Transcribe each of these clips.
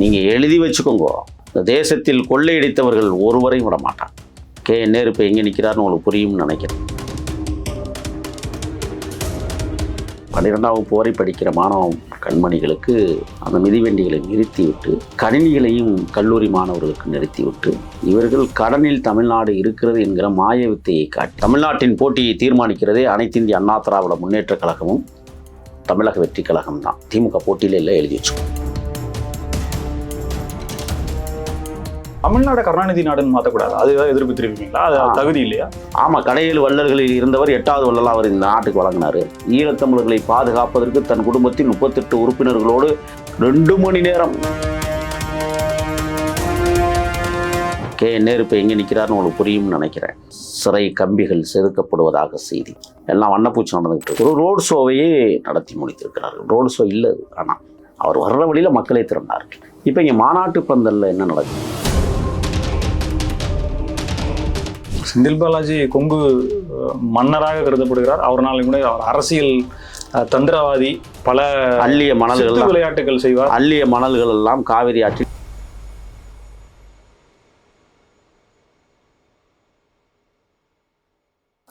நீங்கள் எழுதி வச்சுக்கோங்க. இந்த தேசத்தில் கொள்ளையடித்தவர்கள் ஒருவரையும் விட மாட்டான் கே நேரு இப்போ எங்கே நிற்கிறாருன்னு உங்களுக்கு புரியும்னு நினைக்கிறேன். பன்னிரெண்டாம் வகுப்பு வரை படிக்கிற மாணவ கண்மணிகளுக்கு அந்த மிதிவண்டிகளை நிறுத்திவிட்டு கணினிகளையும் கல்லூரி மாணவர்களுக்கு நிறுத்திவிட்டு இவர்கள் கடனில் தமிழ்நாடு இருக்கிறது என்கிற மாய வித்தையை காட்டி தமிழ்நாட்டின் போட்டியை தீர்மானிக்கிறதே அனைத்திந்திய அண்ணா திராவிட முன்னேற்றக் கழகமும் தமிழக வெற்றி கழகம் தான் திமுக போட்டியில் எல்லாம் எழுதி வச்சுக்கோங்க. தமிழ்நாடு கருணாநிதி நாடுன்னு மாற்றக்கூடாது அதுதான் எதிர்ப்பு தெரிவிப்பீங்களா அது. தகுதி இல்லையா? ஆமாம் கடையில் வள்ளல்களில் இருந்தவர் எட்டாவது வள்ளலாக அவர் இந்த நாட்டுக்கு வழங்கினார். ஈழத்தமிழர்களை பாதுகாப்பதற்கு தன் குடும்பத்தின் முப்பத்தெட்டு உறுப்பினர்களோடு ரெண்டு மணி நேரம். கே. நேரு இப்போ எங்கே நிற்கிறாருன்னு உங்களுக்கு புரியும்னு நினைக்கிறேன். சிறை கம்பிகள் செதுக்கப்படுவதாக செய்தி. எல்லாம் வண்ணப்பூச்சி நடந்துகிட்டு இருக்கு. ஒரு ரோட் ஷோவையே நடத்தி முடித்திருக்கிறார்கள். ரோடு ஷோ இல்லை அது. ஆனால் அவர் வர்ற வழியில் மக்களை திரண்டார்கள் இப்போ இங்கே மாநாட்டு பந்தலில் என்ன நடக்குது? செந்தில் பாலாஜி கொங்கு மன்னராக கருதப்படுகிறார். அவர்னால கூட அவர் அரசியல் தந்திரவாதி பல அள்ளிய மணல்கள் விளையாட்டுகள் செய்வார். அள்ளிய மணல்கள் எல்லாம் காவிரி ஆற்றில்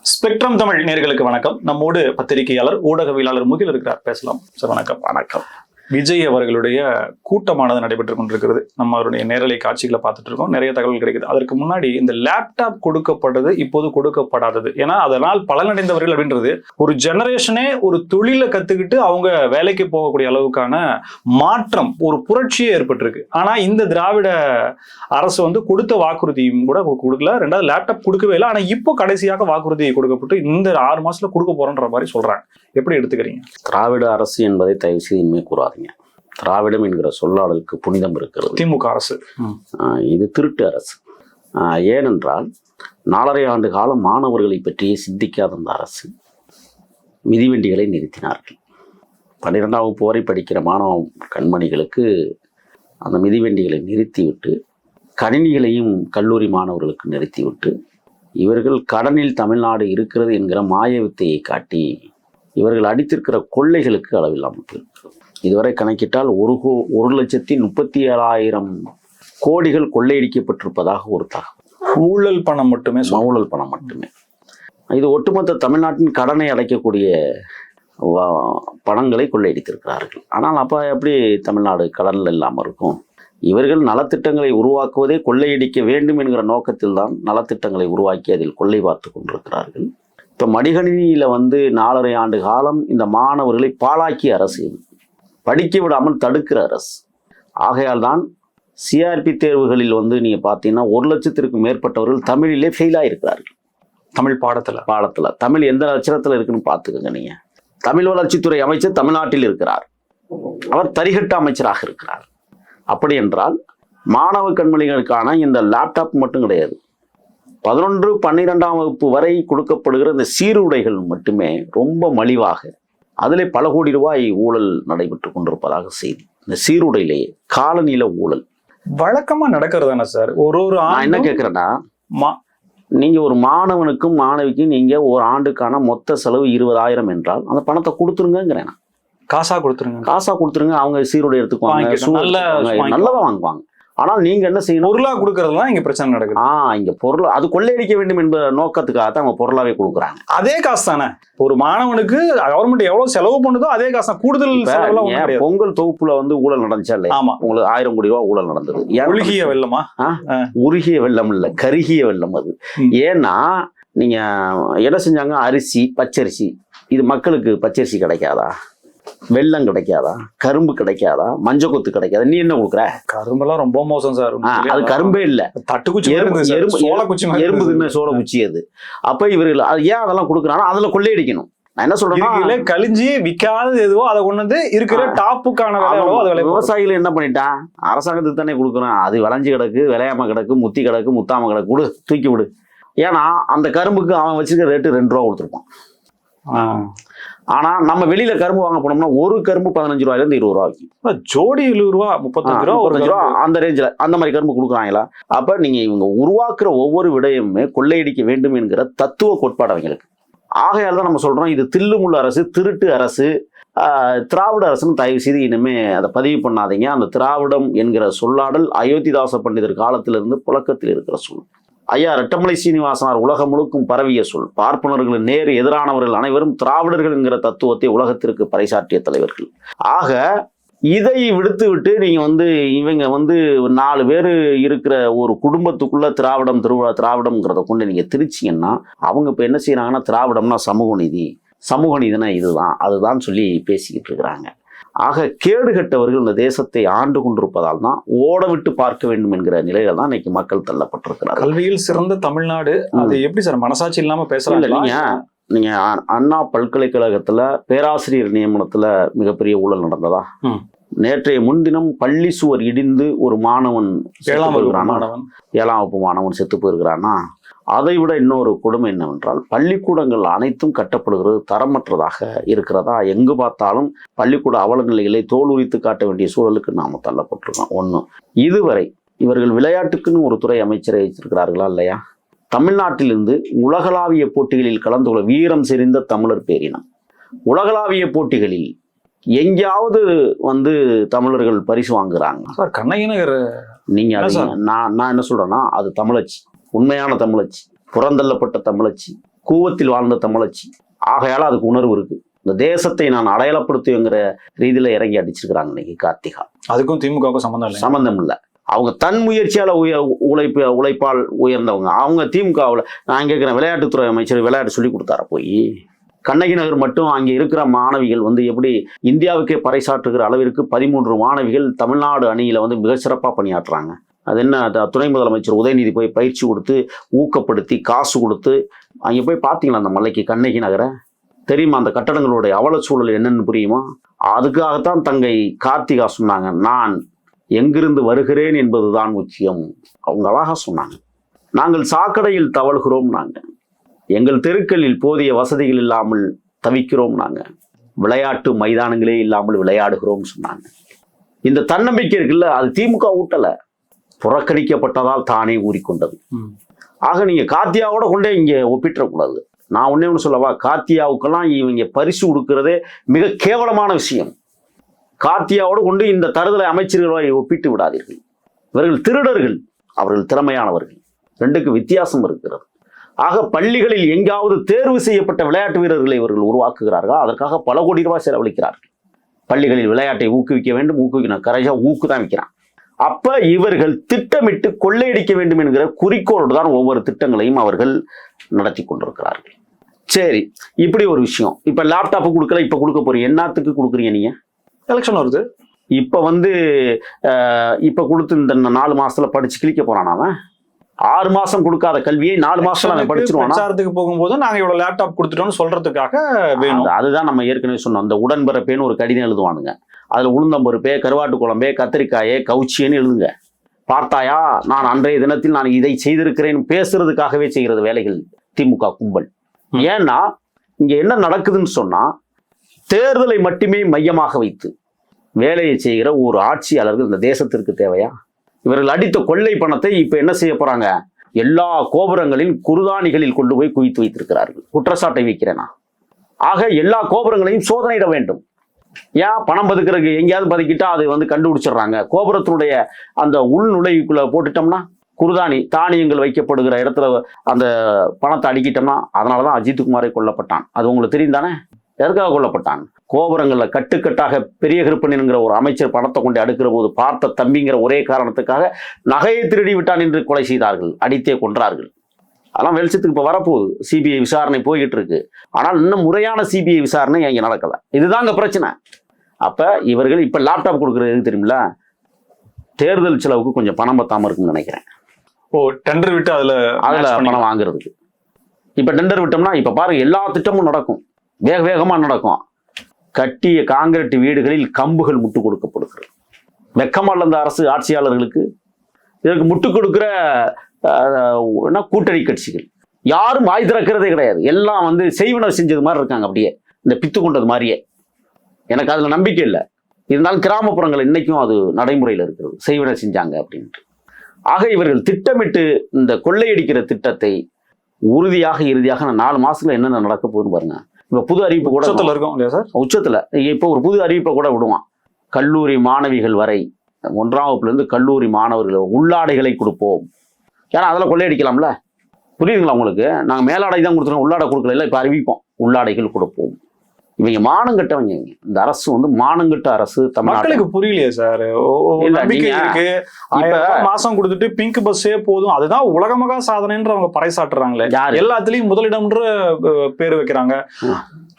ஸ்பெக்ட்ரம் தமிழ் நேர்களுக்கு வணக்கம். நம்மோடு பத்திரிகையாளர் ஊடகவியலாளர் முகில் இருக்கிறார். பேசலாம். சார் வணக்கம். வணக்கம். விஜய் அவர்களுடைய கூட்டமானது நடைபெற்று கொண்டிருக்கிறது. நம்ம அவருடைய நேரலை காட்சிகளை பார்த்துட்டு இருக்கோம். நிறைய தகவல் கிடைக்குது. அதற்கு முன்னாடி இந்த லேப்டாப் கொடுக்கப்பட்டது இப்போது கொடுக்கப்படாதது. ஏன்னா அதனால் பலனடைந்தவர்கள் அப்படின்றது ஒரு ஜெனரேஷனே ஒரு தொழிலை கத்துக்கிட்டு அவங்க வேலைக்கு போகக்கூடிய அளவுக்கான மாற்றம் ஒரு புரட்சியே ஏற்பட்டிருக்கு. ஆனா இந்த திராவிட அரசு வந்து கொடுத்த வாக்குறுதியும் கூட கொடுக்கல. ரெண்டாவது லேப்டாப் கொடுக்கவே இல்லை. ஆனா இப்போ கடைசியாக வாக்குறுதி கொடுக்கப்பட்டு இந்த ஆறு மாசத்துல கொடுக்க போறோன்ற மாதிரி சொல்றாங்க. எப்படி எடுத்துக்கிறீங்க? திராவிட அரசு என்பதை தயவு செய்து இனிமே கூறாது திராவிடம் என்கிற சொல்லாடலுக்கு புனிதம் இருக்கிறது. திமுக அரசு. இது திருட்டு அரசு. ஏனென்றால் நாலரை ஆண்டு காலம் மாணவர்களை பற்றியே சிந்திக்காத அந்த அரசு மிதிவண்டிகளை நிறுத்தினார்கள். பன்னிரெண்டாம் வகுப்பு வரை படிக்கிற மாணவ கண்மணிகளுக்கு அந்த மிதிவண்டிகளை நிறுத்திவிட்டு கணினிகளையும் கல்லூரி மாணவர்களுக்கு நிறுத்திவிட்டு இவர்கள் கடனில் தமிழ்நாடு இருக்கிறது என்கிற மாய வித்தையை காட்டி இவர்கள் அடித்திருக்கிற கொள்ளைகளுக்கு அளவில்லாமல் போயிருக்கிறது இதுவரை கணக்கிட்டால் ஒரு கோ ஒரு லட்சத்தி முப்பத்தி ஏழாயிரம் கோடிகள் கொள்ளையடிக்கப்பட்டிருப்பதாக ஒரு தகவல். ஊழல் பணம் மட்டுமே. மவுளல் பணம் மட்டுமே. இது ஒட்டுமொத்த தமிழ்நாட்டின் கடனை அடைக்கக்கூடிய பணங்களை கொள்ளையடித்திருக்கிறார்கள். ஆனால் அப்போ எப்படி தமிழ்நாடு கடனில் இல்லாமல் இருக்கும்? இவர்கள் நலத்திட்டங்களை உருவாக்குவதே கொள்ளையடிக்க வேண்டும் என்கிற நோக்கத்தில் தான் நலத்திட்டங்களை உருவாக்கி அதில் கொள்ளை பார்த்து கொண்டிருக்கிறார்கள். இப்போ மடிகணினியில் வந்து நாலரை ஆண்டு காலம் இந்த மாணவர்களை பாழாக்கிய அரசு படிக்க விடாமல் தடுக்கிற அரசு. ஆகையால் தான் சிஆர்பி தேர்வுகளில் வந்து நீங்கள் பார்த்தீங்கன்னா ஒரு லட்சத்திற்கும் மேற்பட்டவர்கள் தமிழிலே ஃபெயில் ஆகிருக்கிறார்கள் தமிழ் பாடத்துல. பாடத்தில். தமிழ் எந்த அச்சரத்தில் இருக்குன்னு பார்த்துக்கோங்க நீங்கள் தமிழ் வளர்ச்சித்துறை அமைச்சர் தமிழ்நாட்டில் இருக்கிறார். அவர் தரிகட்ட அமைச்சராக இருக்கிறார். அப்படி என்றால் மாணவ கண்மணிகளுக்கான இந்த லேப்டாப் மட்டும் கிடையாது. பதினொன்று பன்னிரெண்டாம் வகுப்பு வரை கொடுக்கப்படுகிற இந்த சீருடைகள் மட்டுமே ரொம்ப மலிவாக அதிலே பல கோடி ரூபாய் ஊழல் நடைபெற்று கொண்டிருப்பதாக செய்தி. இந்த சீருடையிலேயே காலநில ஊழல். வழக்கமா நடக்கிறது தானே சார்? ஒரு ஒரு நான் என்ன கேட்குறேன்னா மா- நீங்க ஒரு மாணவனுக்கும் மாணவிக்கும் நீங்க ஒரு ஆண்டுக்கான மொத்த செலவு இருபதாயிரம் என்றால் அந்த பணத்தை கொடுத்துருங்கிறேன். காசா கொடுத்துருங்க. காசா கொடுத்துருங்க அவங்க சீருடை எடுத்துக்குவாங்க நல்ல எடுத்துக்குவாங்க, வாங்கிக்குவாங்க. நல்லதா வாங்குவாங்க. ஆனால் நீங்க என்ன செய்யணும்? பொருளா கொடுக்கறதுலாம் இங்க பிரச்சனை நடக்குது. ஆ இங்க பொருள் அது கொள்ளையடிக்க வேண்டும் என்ற நோக்கத்துக்காக தான் அவங்க பொருளாவே கொடுக்குறாங்க. அதே காசு தானே ஒரு மாணவனுக்கு கவர்மெண்ட் எவ்வளவு செலவு பண்ணுதோ அதே காசு தான் கூடுதல் பொங்கல் தொகுப்புல வந்து ஊழல் நடந்துச்சா இல்லையா? ஆமா. உங்களுக்கு ஆயிரம் கோடி ரூபாய் ஊழல் நடந்தது. ஒழுகிய வெள்ளமா? உருகிய வெள்ளம் இல்ல கருகிய வெள்ளம் அது. ஏன்னா நீங்க என்ன செஞ்சாங்க? அரிசி பச்சரிசி. இது மக்களுக்கு பச்சரிசி கிடைக்காதா? வெள்ளம் கிடைக்காதா? கரும்பு கிடைக்காதா? மஞ்சள் கொத்து கிடைக்காதா? நீ என்ன கொடுக்குற? கரும்பெல்லாம் ரொம்ப மோசம் சார். அது கரும்பே இல்ல. தட்டுக்குச்சி சோளக்குச்சி எறும்பு. தின்ன சோள குச்சி அது. அப்ப இவர்கள் அது ஏன் அதெல்லாம் கொடுக்குறாங்கன்னா அதுல கொள்ளையடிக்கணும். நான் என்ன சொல்றேன்னா கழிஞ்சு விக்காதது எதுவோ அதை கொண்டு வந்து இருக்கிற. டாப்புக்கான. விவசாயிகள் என்ன பண்ணிட்டான்? அரசாங்கத்துக்கு தானே கொடுக்குறான். அது விளைஞ்சு கிடக்கு விளையாம கிடக்கு முத்தி கிடக்கு முத்தாம கிடக்கு. விடு தூக்கி விடு. ஏன்னா அந்த கரும்புக்கு அவன் வச்சிருக்க ரேட்டு ரெண்டு ரூபா கொடுத்துருப்பான். ஆனா நம்ம வெளியில கரும்பு வாங்க போனோம்னா ஒரு கரும்பு பதினஞ்சு ரூபாயில இருந்து இருபது ரூபா விற்கும் ஜோடி எழுபது ரூபா முப்பத்தஞ்சு ரூபா ஒரு முப்பத்தஞ்சு ரூபா. அந்த ரேஞ்சில் அந்த மாதிரி கரும்பு கொடுக்குறாங்களா? அப்ப நீங்க இவங்க உருவாக்குற ஒவ்வொரு விடயமுமே கொள்ளையடிக்க வேண்டும் என்கிற தத்துவ கோட்பாடு அவங்களுக்கு. ஆகையால் தான் நம்ம சொல்றோம் இது தில்லுமுள்ள அரசு திருட்டு அரசு திராவிட அரசுன்னு தயவு செய்து இனிமே அதை பதிவு பண்ணாதீங்க. அந்த திராவிடம் என்கிற சொல்லாடல் அயோத்திதாச பண்டிதர் காலத்திலிருந்து புழக்கத்தில் இருக்கிற சொல். ஐயா ரெட்டமலை சீனிவாசனார் உலகம் முழுக்கும் பரவிய சொல். பார்ப்பனர்களின் நேர் எதிரானவர்கள் அனைவரும் திராவிடர்கள் என்கிற தத்துவத்தை உலகத்திற்கு பறைசாற்றிய தலைவர்கள். ஆக இதை விடுத்து விட்டு நீங்கள் வந்து இவங்க வந்து நாலு பேர் இருக்கிற ஒரு குடும்பத்துக்குள்ள திராவிடம் திருவிழா திராவிடம்ங்கிறத கொண்டு நீங்கள் திருச்சிங்கன்னா அவங்க இப்போ என்ன செய்கிறாங்கன்னா திராவிடம்னா சமூக நீதி. சமூக நீதினா இதுதான். அதுதான் சொல்லி பேசிக்கிட்டு இருக்கிறாங்க. ஆக கேடு கெட்டவர்கள் இந்த தேசத்தை ஆண்டு கொண்டிருப்பதால் தான் ஓட விட்டு பார்க்க வேண்டும் என்கிற நிலையில தான் இன்னைக்கு மக்கள் தள்ளப்பட்டிருக்கிறார்கள். கல்வியில் சிறந்த தமிழ்நாடு. அது எப்படி சார்? மனசாட்சி இல்லாம இல்ல பேசுறாங்க நீங்க அண்ணா பல்கலைக்கழகத்துல பேராசிரியர் நியமனத்துல மிகப்பெரிய ஊழல் நடந்ததா. நேற்றைய முன்தினம் பள்ளி சுவர் இடிந்து ஒரு மாணவன் ஏழாம் வகுப்பு? மாணவன். ஏழாம் வகுப்பு மாணவன் செத்து போயிருக்கிறானா? அதை விட இன்னொரு கொடுமை என்னவென்றால் பள்ளிக்கூடங்கள் அனைத்தும் கட்டப்படுகிறது தரமற்றதாக இருக்கிறதா? எங்கு பார்த்தாலும் பள்ளிக்கூட அவலநிலைகளை தோல் உரித்து காட்ட வேண்டிய சூழலுக்கு நாம தள்ளப்பட்டிருக்கோம். ஒண்ணு இதுவரை இவர்கள் விளையாட்டுக்குன்னு ஒரு துறை அமைச்சரை வச்சிருக்கிறார்களா இல்லையா? தமிழ்நாட்டிலிருந்து உலகளாவிய போட்டிகளில் கலந்து கொள்ள வீரம் செறிந்த தமிழர் பேரினம். உலகளாவிய போட்டிகளில் எங்கேயாவது வந்து தமிழர்கள் பரிசு வாங்குறாங்க. சார் கண்ணகி நகர். நீங்க? நான் நான் என்ன சொல்றேன்னா அது தமிழச்சி. உண்மையான தமிழச்சி புறந்தள்ளப்பட்ட தமிழச்சி கூவத்தில் வாழ்ந்த தமிழச்சி. ஆகையால அதுக்கு உணர்வு இருக்கு. இந்த தேசத்தை நான் அடையாளப்படுத்துவேங்கிற ரீதியில இறங்கி அடிச்சிருக்கிறாங்க இன்னைக்கு கார்த்திகா. அதுக்கும் திமுகவுக்கும் சம்பந்தம் இல்லை. சம்பந்தம் இல்லை. அவங்க தன் முயற்சியால உய உழைப்பு உழைப்பால் உயர்ந்தவங்க. அவங்க திமுகவில் நான் கேட்குறேன் விளையாட்டுத்துறை அமைச்சர் விளையாட்டு சொல்லி கொடுத்தார போய்? கண்ணகி நகர் மட்டும் அங்கே இருக்கிற மாணவிகள் வந்து எப்படி இந்தியாவுக்கே பறைசாற்றுகிற அளவிற்கு பதிமூன்று மாணவிகள் தமிழ்நாடு அணியில வந்து மிக சிறப்பாக பணியாற்றுறாங்க. அது என்ன அது துணை முதலமைச்சர் உதயநிதி போய் பயிற்சி கொடுத்து ஊக்கப்படுத்தி காசு கொடுத்து அங்கே போய் பார்த்தீங்களா அந்த மலைக்கு கண்ணகி நகரை? தெரியுமா அந்த கட்டடங்களுடைய அவல சூழல் என்னன்னு புரியுமா? அதுக்காகத்தான் தங்கை கார்த்திகா சொன்னாங்க நான் எங்கிருந்து வருகிறேன் என்பதுதான் முக்கியம் அவங்க அழகா சொன்னாங்க. நாங்கள் சாக்கடையில் தவழ்கிறோம் நாங்கள் எங்கள் தெருக்களில் போதிய வசதிகள் இல்லாமல் தவிக்கிறோம் நாங்கள் விளையாட்டு மைதானங்களே இல்லாமல் விளையாடுகிறோம் சொன்னாங்க. இந்த தன்னம்பிக்கை இருக்குல்ல அது திமுக ஊட்டலை. புறக்கணிக்கப்பட்டதால் தானே ஊறிக்கொண்டது. ஆக நீங்க கார்த்தியாவோட கொண்டே இங்க ஒப்பிட்டுறக்கூடாது நான் ஒண்ணே ஒன்று சொல்லவா? கார்த்தியாவுக்கெல்லாம் இவங்க பரிசு கொடுக்கறதே மிக கேவலமான விஷயம். கார்த்தியாவோடு கொண்டு இந்த தருதலை அமைச்சர்களை ஒப்பிட்டு விடாதீர்கள். இவர்கள் திருடர்கள் அவர்கள் திறமையானவர்கள். ரெண்டுக்கு வித்தியாசம் இருக்கிறது. ஆக பள்ளிகளில் எங்காவது தேர்வு செய்யப்பட்ட விளையாட்டு வீரர்களை இவர்கள் உருவாக்குகிறார்கள்? அதற்காக பல கோடி ரூபாய் செலவழிக்கிறார்கள். பள்ளிகளில் விளையாட்டை ஊக்குவிக்க வேண்டும். ஊக்குவிக்கணும். கரைஜா ஊக்கு தான் வைக்கிறான். அப்ப இவர்கள் திட்டமிட்டு கொள்ளையடிக்க வேண்டும் என்கிற குறிக்கோளோடு தான் ஒவ்வொரு திட்டங்களையும் அவர்கள் நடத்தி கொண்டிருக்கிறார்கள். சரி இப்படி ஒரு விஷயம். இப்ப லேப்டாப் கொடுக்கல இப்ப கொடுக்க போறீங்க. என்னத்துக்கு கொடுக்குறீங்க நீங்க? எலெக்ஷன் வருது. இப்ப வந்து இப்ப கொடுத்து இந்த நாலு மாசத்துல படிச்சு கிழிக்க போறான் அவன்? ஆறு மாசம் கொடுக்காத கல்வியை நாலு அவன் எலெக்ஷனுக்கு படிச்சிருவானா? பிரச்சாரத்துக்கு போகும்போது நாங்க இவ்வளவு லேப்டாப் கொடுத்துட்டோம்னு சொல்றதுக்காக வேணும். அதுதான் நம்ம ஏற்கனவே சொன்னோம். அந்த உடன்பிறப்பேன்னு ஒரு கடிதம் எழுதுவானுங்க. அதுல உளுந்தம்பருப்பே கருவாட்டு குழம்பே கத்திரிக்காயே கவுச்சியேன்னு எழுதுங்க. பார்த்தாயா நான் அன்றைய தினத்தில் நான் இதை செய்திருக்கிறேன் பேசுறதுக்காகவே செய்கிறது வேலைகள் திமுக கும்பல். ஏன்னா இங்க என்ன நடக்குதுன்னு சொன்னா தேர்தலை மட்டுமே மையமாக வைத்து வேலையை செய்கிற ஒரு ஆட்சியாளர்கள் இந்த தேசத்திற்கு தேவையா? இவர்கள் அடித்த கொள்ளை பணத்தை இப்ப என்ன செய்ய போறாங்க? எல்லா கோபுரங்களின் குருதானிகளில் கொண்டு போய் குவித்து வைத்திருக்கிறார்கள். குற்றச்சாட்டை வைக்கிறேனா? ஆக எல்லா கோபுரங்களையும் சோதனையிட வேண்டும். ஏன்? பணம் பதுக்கிறதுக்கு எங்கேயாவது பதுக்கிட்டா அதை வந்து கண்டுபிடிச்சிடுறாங்க. கோபுரத்தினுடைய அந்த உள் நுழைவுக்குள்ள போட்டுட்டோம்னா குருதானி தானியங்கள் வைக்கப்படுகிற இடத்துல அந்த பணத்தை அடிக்கிட்டோம்னா அதனால தான் அஜித்குமாரை கொல்லப்பட்டான். அது உங்களுக்கு தெரியும் தானே? எதற்காக கொல்லப்பட்டான். கோபுரங்கள்ல கட்டுக்கட்டாக பெரிய கருப்பனிங்கிற ஒரு அமைச்சர் பணத்தை கொண்டு அடுக்கிற போது பார்த்த தம்பிங்கிற ஒரே காரணத்துக்காக நகையை திருடி விட்டான் என்று கொலை செய்தார்கள். அடித்தே கொன்றார்கள். அதெல்லாம் வெளிச்சத்துக்கு இப்போ வரப்போகுது. சிபிஐ விசாரணை போய்கிட்டு இருக்கு. ஆனால் இன்னும் முறையான சிபிஐ விசாரணை இங்கே நடக்கல. இதுதாங்க பிரச்சனை. அப்ப இவர்கள் இப்ப லேப்டாப் கொடுக்கறது தெரியுமில தேர்தல் செலவுக்கு கொஞ்சம் பணம் பத்தாம இருக்குன்னு நினைக்கிறேன். ஓ டெண்டர் விட்டு அதுல அதுல பணம் வாங்குறதுக்கு. இப்ப டெண்டர் விட்டோம்னா இப்ப பாருங்க எல்லா திட்டமும் நடக்கும். வேக வேகமாக நடக்கும். கட்டிய காங்கிரீட் வீடுகளில் கம்புகள் முட்டு கொடுக்கப்படுகிறது. வெக்கமா இல்ல அரசு ஆட்சியாளர்களுக்கு இதற்கு முட்டு கொடுக்குற என்ன கூட்டணி கட்சிகள். யாரும் வாய் திறக்கிறதே கிடையாது. எல்லாம் வந்து செய்வன செஞ்சது மாதிரி இருக்காங்க அப்படியே. இந்த பித்து கொண்டது மாதிரியே. எனக்கு அதில் நம்பிக்கை இல்லை. இருந்தாலும் கிராமப்புறங்கள் இன்றைக்கும் அது நடைமுறையில் இருக்கிறது. செய்வன செஞ்சாங்க அப்படின்ட்டு. ஆக இவர்கள் திட்டமிட்டு இந்த கொள்ளையடிக்கிற திட்டத்தை உறுதியாக இறுதியாக நான் நாலு மாதத்தில் என்னென்ன நடக்க போகுதுன்னு பாருங்கள் இப்ப புது அறிவிப்பு கூட உச்சத்துல இருக்கும் இல்லையா சார்? உச்சத்துல. இப்போ ஒரு புது அறிவிப்பை கூட விடுவான். கல்லூரி மாணவிகள் வரை. ஒன்றாம் வகுப்புல இருந்து கல்லூரி மாணவர்கள் உள்ளாடைகளை கொடுப்போம். ஏன்னா அதில் கொள்ளையடிக்கலாம்ல? புரியுதுங்களா உங்களுக்கு? நாங்க மேலாடை தான் கொடுத்துருக்கோம். உள்ளாடை கொடுக்கல இப்போ அறிவிப்போம். உள்ளாடைகள் கொடுப்போம். இவங்க மானங்கட்டவங்க. இந்த அரசு வந்து மானங்கட்ட அரசு மக்களுக்கு புரியலையே சார். மாசம் கொடுத்துட்டு பிங்க் பஸ்ஸே போதும். அதுதான் உலகமகா சாதனைன்ற அவங்க பறைசாட்டுறாங்களே எல்லாத்துலயும் முதலிடம்ன்ற பேர் வைக்கிறாங்க.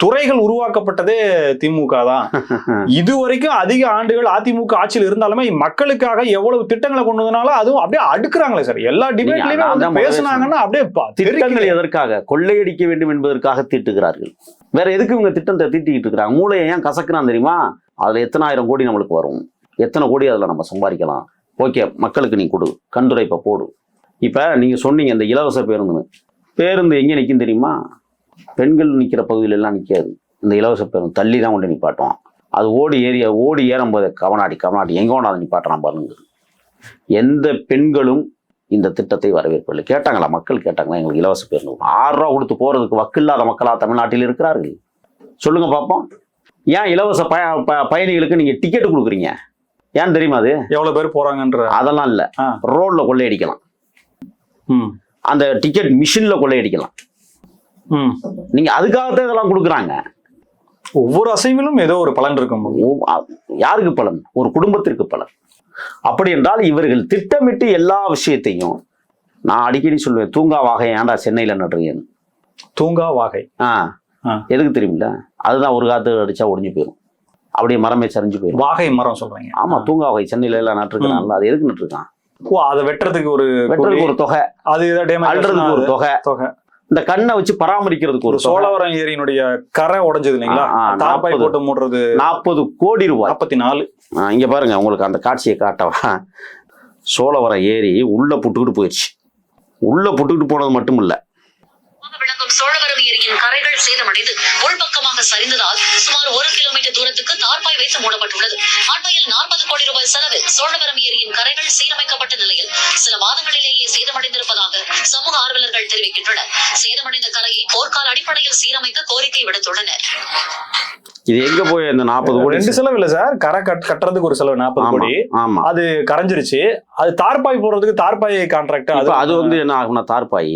துறைகள் உருவாக்கப்பட்டதே திமுக தான் இது வரைக்கும் அதிக ஆண்டுகள் அதிமுக ஆட்சியில் இருந்தாலுமே மக்களுக்காக எவ்வளவு திட்டங்களை கொண்டு வந்தனாலும் அதுவும் அப்படியே அடுக்குறாங்களே சார். எல்லா டிபேட்லயுமே பேசுனாங்கன்னா அப்படியே திட்டங்கள். எதற்காக? கொள்ளையடிக்க வேண்டும் என்பதற்காக தீட்டுகிறார்கள். வேற எதுக்கு இவங்க திட்டத்தை தீட்டிக்கிட்டு இருக்கிறாங்க? மூளையை ஏன் கசக்குறான் தெரியுமா? அதுல எத்தனை ஆயிரம் கோடி நம்மளுக்கு வரும். எத்தனை கோடி அதுல நம்ம சம்பாதிக்கலாம்? ஓகே மக்களுக்கு நீ கொடு. கண்டுரைப்ப போடு. இப்ப நீங்க சொன்னீங்க இந்த இலவச பேருந்துன்னு. பேருந்து எங்க நிக்கும் தெரியுமா? பெண்கள் நிக்கிற பகுதியில எல்லாம் நிக்காது. இந்த இலவச பேருந்து தள்ளி தான் கொண்டு நிப்பாட்டுவான். அது ஓடி ஏறிய ஓடி ஏறும்போது கவனாடி கவனாடி எங்க கொண்டாந்து நிப்பாட்டுறான் பாருங்க. எந்த பெண்களும் இந்த திட்டத்தை வரவேற்கவில்லை. கேட்டாங்களா? மக்கள் கேட்டாங்களா? எங்களுக்கு இலவச பேருந்து. ஆறு ரூபா கொடுத்து போறதுக்கு வக்கில்லாத மக்களா தமிழ்நாட்டில் இருக்கிறார்கள். சொல்லுங்க பார்ப்போம் ஏன் இலவச பய பயணிகளுக்கு நீங்க டிக்கெட் கொடுக்குறீங்க? ஏன் தெரியுமா அது? எவ்வளவு பேர் போறாங்கன்ற? அதெல்லாம் இல்ல. ரோட்ல கொள்ளையடிக்கலாம். அந்த டிக்கெட் மிஷின்ல கொள்ளையடிக்கலாம். நீங்க அதுக்காகத்தான் இதெல்லாம் கொடுக்குறாங்க. ஒவ்வொரு அசைவிலும் ஏதோ ஒரு பலன் இருக்கும் யாருக்கு பலன்? ஒரு குடும்பத்திற்கு பலன். அப்படி என்றால் இவர்கள் திட்டமிட்டு எல்லா விஷயத்தையும் நான் அடிக்கடி சொல்லுவேன் தூங்கா வாகை ஏன்டா சென்னையில நடுறீங்கன்னு. தூங்கா வாகை. ஆ. எதுக்கு தெரியுமில்ல? அதுதான் ஒரு காத்து அடிச்சா ஒடிஞ்சு போயிடும் அப்படியே மரமே சரிஞ்சு போயிடும் வாகை மரம் சொல்றீங்க. ஆமா தூங்கா வகை சென்னையில எல்லாம் நட்டுருக்கான்ல அது எதுக்கு நட்டுருக்கான்? ஓ அதை வெட்டுறதுக்கு ஒரு வெட்டுறதுக்கு ஒரு தொகை. அது அல்றதுக்கு ஒரு தொகை. தொகை. இந்த கண்ணை வச்சு பராமரிக்கிறதுக்கு ஒரு சோழவரம் ஏரியினுடைய கரை உடைஞ்சது இல்லைங்களா? தாப்பாய் 40. போட்டு மூடுறது நாற்பது கோடி ரூபாய். நாற்பத்தி நாலு இங்க பாருங்க உங்களுக்கு அந்த காட்சியை காட்டவா? சோழவரம் ஏரி உள்ள புட்டுக்கிட்டு போயிடுச்சு உள்ள புட்டுக்கிட்டு போனது மட்டும் இல்ல சோழவரம் ஏரியின் கரைகள் சேதமடைந்து உள்பக்கமாக சரிந்ததால் சுமார் ஒரு கிலோமீட்டர் தூரத்துக்கு தார்பாய் வைத்து மூடப்பட்டுள்ளது. அண்மையில் நாற்பது கோடி ரூபாய் செலவில் சோழவரம் ஏரியின் கரைகள் சீரமைக்கப்பட்ட நிலையில் சில மாதங்களிலேயே சேதமடைந்திருப்பதாக சமூக ஆர்வலர்கள் தெரிவிக்கின்றனர். சேதமடைந்த கரையை போர்க்கால அடிப்படையில் சீரமைக்க கோரிக்கை விடுத்துள்ளனர். இது எங்க போய் அந்த நாற்பது கோடி ரெண்டு செலவு இல்ல சார். கரை கட் கட்டுறதுக்கு ஒரு செலவு நாற்பது கோடி. ஆமா. அது கரைஞ்சிருச்சு. அது தார்பாய் போடுறதுக்கு தார்பாய் கான்ட்ராக்ட் இப்ப அது வந்து என்ன ஆகும்னா தார்பாய்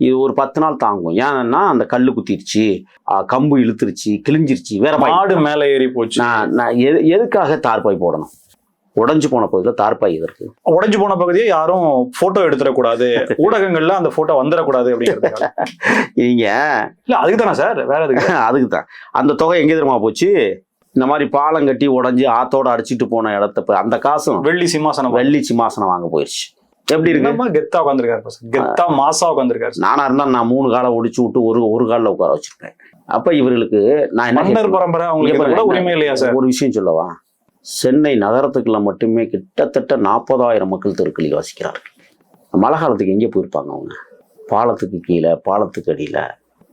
இது ஒரு பத்து நாள் தாங்கும். ஏன்னா அந்த கல்லு குத்திருச்சு கம்பு இழுத்துருச்சு கிழிஞ்சிருச்சு வேற மாடு மேல ஏறி போச்சு. நான் எது எதுக்காக தார்பாய் போடணும்? உடைஞ்சு போன பகுதியில் தார்பாய் எதற்கு? உடைஞ்சு போன பகுதியை யாரும் போட்டோ எடுத்துடக்கூடாது. ஊடகங்கள்ல அந்த போட்டோ வந்துடக்கூடாது அப்படிங்கிறதுக்காக. நீங்க இல்ல அதுக்கு தானே சார்? வேற எதுக்கு? அதுக்கு தான். அந்த தொகை எங்கே தெரியுமா போச்சு? இந்த மாதிரி பாலம் கட்டி உடைஞ்சு ஆத்தோட அடிச்சிட்டு போன இடத்த அந்த காசும் வெள்ளி சிம்மாசனம். வெள்ளி சிம்மாசனம் வாங்க போயிடுச்சு எப்படி இருக்கு? கெத்தா உட்காந்துருக்காரு பசங்க? கெத்தா மாசா உட்காந்துருக்காரு நானா இருந்தா நான் மூணு காலை ஒடிச்சு விட்டு ஒரு ஒரு காலில் உட்கார வச்சிருப்பேன். அப்ப இவர்களுக்கு நான் என்ன மன்னர்? பரம்பரை அவங்களுக்கு உரிமை இல்லையா சார்? ஒரு விஷயம் சொல்லவா? சென்னை நகரத்துக்குள்ள மட்டுமே கிட்டத்தட்ட நாற்பதாயிரம் மக்கள் தெருக்களில் வசிக்கிறார்கள். மழை காலத்துக்கு எங்கே போயிருப்பாங்க அவங்க? பாலத்துக்கு கீழே பாலத்துக்கு அடியில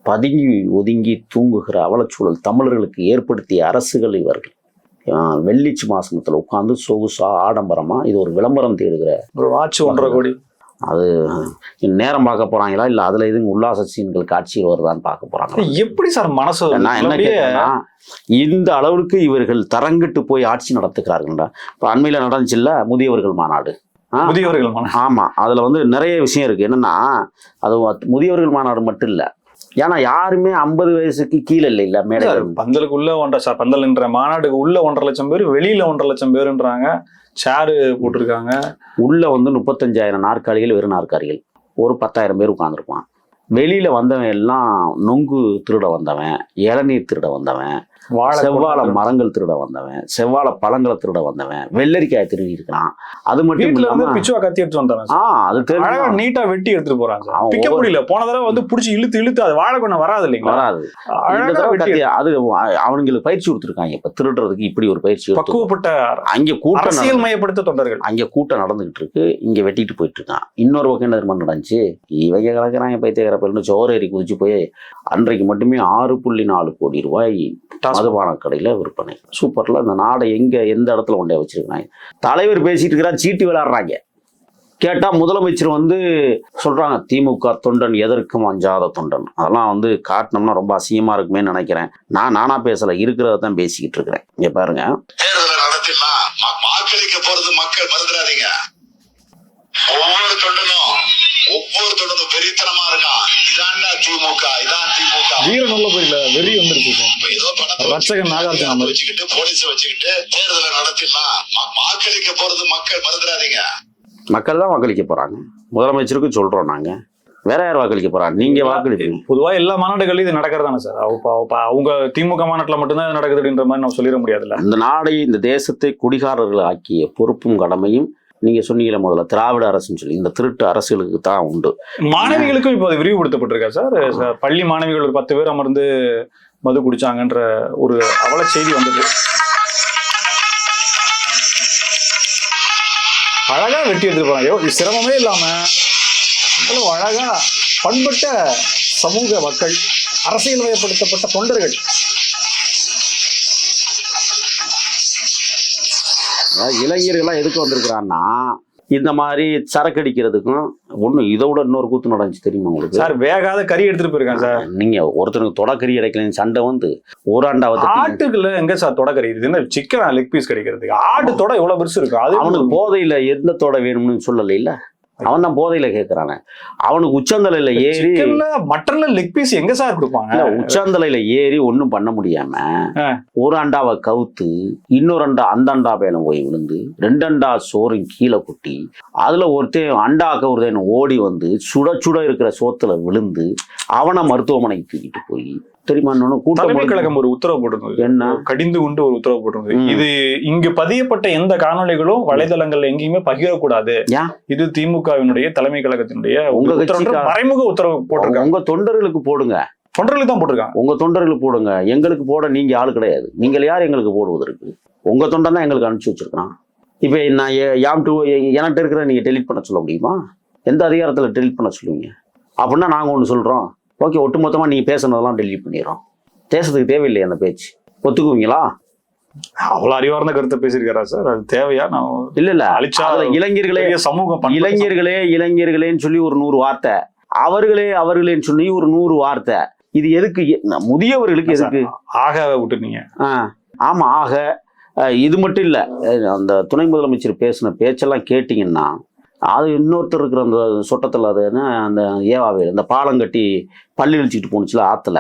பதுங்கி ஒதுங்கி தூங்குகிற அவலச்சூழல் தமிழர்களுக்கு ஏற்படுத்திய அரசுகள் இவர்கள். வெள்ளிச்சு மாசத்துல உட்காந்து சொகுசா ஆடம்பரமா இது ஒரு விளம்பரம் தேடுகிற ஒரு வாட்ச் ஒன்றரை கோடி. அது நேரம் பார்க்க போறாங்களா? இல்ல அதுல எதுவும் உல்லாச சீன்கள் காட்சிகள் வருதான்னு பார்க்க போறாங்களா? எப்படி சார் மனசு நான் என்ன கேட்கிறேன்னா இந்த அளவுக்கு இவர்கள் தரங்கிட்டு போய் ஆட்சி நடத்துகிறார்கள்டா. இப்ப அண்மையில நடந்துச்சுல்ல முதியவர்கள் மாநாடு. முதியவர்கள் மனம் ஆமா அதுல வந்து நிறைய விஷயம் இருக்கு. என்னன்னா அது முதியவர்கள் மாநாடு மட்டும் இல்ல ஏன்னா யாருமே ஐம்பது வயசுக்கு கீழே இல்லை இல்ல மேடை சார் பந்தலுக்கு உள்ள ஒன்றரை பந்தல்ன்ற மாநாடுக்கு உள்ள ஒன்றரை லட்சம் பேர் வெளியில ஒன்றரை லட்சம் பேருன்றாங்க. சேரு போட்டிருக்காங்க. உள்ள வந்து முப்பத்தஞ்சாயிரம் நாற்காலிகள் வெறும் நாற்காலிகள். ஒரு பத்தாயிரம் பேர் உட்காந்துருப்பான் வெளியில வந்தவன் எல்லாம் நொங்கு திருட வந்தவன் இளநீர் திருட வந்தவன். செவ்வாழை மரங்கள் திருட வந்தவன் செவ்வாழை பழங்களை திருட வந்தவன் வெள்ளரிக்காய் திருடி இருக்கிறான். அது மட்டும் இல்லாம பிச்சுவா கத்தி எடுத்து வந்தாங்க ஆ அது தெரியும் நீட்டா வெட்டி எடுத்துட்டு போறாங்க பிக்க முடியல. போன தடவை வந்து புடிச்சு இழுத்து இழுத்து அது வாழை கொண்டு வராது இல்லைங்களா? வராது. அது அவனுங்களுக்கு பயிற்சி கொடுத்துருக்காங்க. இப்ப திருடுறதுக்கு இப்படி ஒரு பயிற்சி பக்குவப்பட்ட அங்க கூட்டம் அரசியல் மயப்படுத்த தொண்டர்கள். அங்க கூட்டம் நடந்துகிட்டு இருக்கு. இங்க வெட்டிட்டு போயிட்டு இருக்கான். இன்னொரு பக்கம் என்ன நடந்துச்சு? இவங்க கிடக்குறாங்க பைத்தியக்கிற பிள்ளை சோரேறி குதிச்சு போய் அன்றைக்கு மட்டுமே ஆறு புள்ளி நாலு கோடி ரூபாய். மதுபான கடையில் விற்பனை. சூப்பரில் இந்த நாடை எங்கே எந்த இடத்துல கொண்டே வச்சிருக்காங்க தலைவர் பேசிட்டு இருக்கிறார் சீட்டு விளையாடுறாங்க. கேட்டால் முதலமைச்சர் வந்து சொல்கிறாங்க திமுக தொண்டன் எதற்கும் அஞ்சாத தொண்டன். அதெல்லாம் வந்து காட்டினோம்னா ரொம்ப அசிங்கமாக இருக்குமே நினைக்கிறேன். நான் நானாக பேசலை இருக்கிறத தான் பேசிக்கிட்டு இருக்கிறேன். இங்கே பாருங்க. தேர்தலை நடத்திடலாம் வாக்களிக்க மக்கள் மறந்துடாதீங்க. ஒவ்வொரு தொண்டனும் ஒவ்வொரு தொண்டனும் வெறித்தனமா இருக்கான். இதான் திமுக இதான் வீரன் உள்ள போயில வெறி பணத்தை ரட்சகன் நாகார்ஜுன மாதிரி. வச்சுக்கிட்டு போலீஸ வச்சுக்கிட்டு தேர்தலை நடத்திடலாம் வாக்களிக்க போறது மக்கள் மறந்துடாதீங்க. மக்கள் தான் வாக்களிக்க போறாங்க. முதலமைச்சருக்கு சொல்றோம் நாங்க. வேற யார் வாக்களிக்க போறாங்க நீங்க வாக்களிப்பீங்க. பொதுவா எல்லா மாநாடுகள்லயும் இது நடக்கிறதானே சார்? அவங்க திமுக மாநாட்டுல மட்டும்தான் இது நடக்குது அப்படின்ற மாதிரி நம்ம சொல்லிட முடியாதுல்ல? இந்த நாடை இந்த தேசத்தை குடிகாரர்கள் ஆக்கிய பொறுப்பும் கடமையும் நீங்க சொன்னீங்களே முதல்ல திராவிட அரசுன்னு சொல்லி இந்த திருட்டு அரசுகளுக்கு தான் உண்டு. மாணவிகளுக்கும் இப்போ அது விரிவுபடுத்தப்பட்டிருக்கா சார்? பள்ளி மாணவிகள் ஒரு பத்து பேர் அமர்ந்து மது குடிச்சாங்கன்ற ஒரு அவல செய்தி வந்தது. அழகா வெட்டி எடுத்துருப்பாங்க. ஐயோ இது சிரமமே இல்லாம அவ்வளவு அழகா பண்பட்ட சமூக மக்கள் அரசியல் வயப்படுத்தப்பட்ட தொண்டர்கள். அதாவது இளைஞர்கள்லாம் எதுக்கு வந்திருக்கிறான்னா இந்த மாதிரி சரக்கு அடிக்கிறதுக்கும் ஒண்ணு இதை விட இன்னொரு கூத்து நடந்துச்சு தெரியுமா உங்களுக்கு? சார் வேகாத கறி எடுத்துட்டு போயிருக்காங்க சார். நீங்க ஒருத்தனுக்கு தொடக்கறி கிடைக்கலன்னு சண்டை வந்து ஓராண்டாவை தட்டி ஆட்டுக்குள்ள எங்க சார் தொட கறி? இது என்ன சிக்கன் லெக் பீஸ் கிடைக்கிறதுக்கு? ஆட்டு தொட எவ்வளவு பெருசு இருக்கு? அது அவனுக்கு போதையில எந்த தோட வேணும்னு சொல்லல இல்ல அவன் தான் போதையில கேட்கறானே அவனுக்கு உச்சந்தலையில ஏறி மட்டன்ல லெக் பீஸ் எங்க சார் கொடுப்பாங்க உச்சந்தலையில ஏறி ஒண்ணும் பண்ண முடியாம. ஒரு அண்டாவை கவுத்து இன்னொரு அண்டா அந்த அண்டா மேல போய் விழுந்து ரெண்டு அண்டா சோறு கீழே கொட்டி அதுல ஒருத்தன் அண்டா கவுறதேன்னு ஓடி வந்து சுட சுட இருக்கிற சோத்துல விழுந்து அவனை மருத்துவமனைக்கு தூக்கிட்டு போய் தெரியுமா இன்னொன்னு கூட்டம் கழகம் ஒரு உத்தரவு போட்டிருந்தது. என்ன? கடிந்து கொண்டு ஒரு உத்தரவு போட்டிருந்தது. இது இங்கு பதியப்பட்ட எந்த காணொளிகளும் வலைதளங்கள்ல எங்கேயுமே பகிரக்கூடாது? இது திமுகவினுடைய தலைமை கழகத்தினுடைய உங்க மறைமுக உத்தரவு போட்டிருக்காங்க. உங்க தொண்டர்களுக்கு போடுங்க. தொண்டர்களுக்கு தான் போட்டிருக்காங்க. உங்க தொண்டர்களுக்கு போடுங்க. எங்களுக்கு போட நீங்க ஆள் கிடையாது. நீங்கள் யார் எங்களுக்கு போடுவதற்கு? உங்க தொண்டன் தான் எங்களுக்கு அனுப்பிச்சு வச்சிருக்கான் இப்போ நான் யாம் டூ என்கிட்ட இருக்கிற நீங்க டெலீட் பண்ண சொல்ல முடியுமா? எந்த அதிகாரத்தில் டெலீட் பண்ண சொல்லுவீங்க? அப்படின்னா நாங்கள் ஒன்று சொல்றோம். ஓகே ஒட்டுமொத்தமாக நீங்க பேசுனதெல்லாம் டெலீட் பண்ணிடுறோம். தேசத்துக்கு தேவையில்லை அந்த பேச்சு. ஒத்துக்குவீங்களா? அவ்வளவு அறிவார்ந்த கருத்தை பேசியிருக்காரா சார்? அது தேவையா? நான் இல்ல இல்ல. அழிச்சா இளைஞர்களே சமூகம் இளைஞர்களே இளைஞர்களேன்னு சொல்லி ஒரு நூறு வார்த்தை. அவர்களே அவர்களேன்னு சொல்லி ஒரு நூறு வார்த்தை. இது எதுக்கு? முதியவர்களுக்கு எதுக்கு. ஆக விட்டுருந்தீங்க ஆ ஆமா ஆக இது மட்டும் இல்ல. அந்த துணை முதலமைச்சர் பேசின பேச்செல்லாம் கேட்டிங்கன்னா அது இன்னொருத்தர் இருக்கிற அந்த சொட்டத்தில் அது என்ன அந்த ஏவாவே அந்த பாலம் கட்டி பள்ளி இழிச்சிட்டு போணுச்சுல ஆத்துல.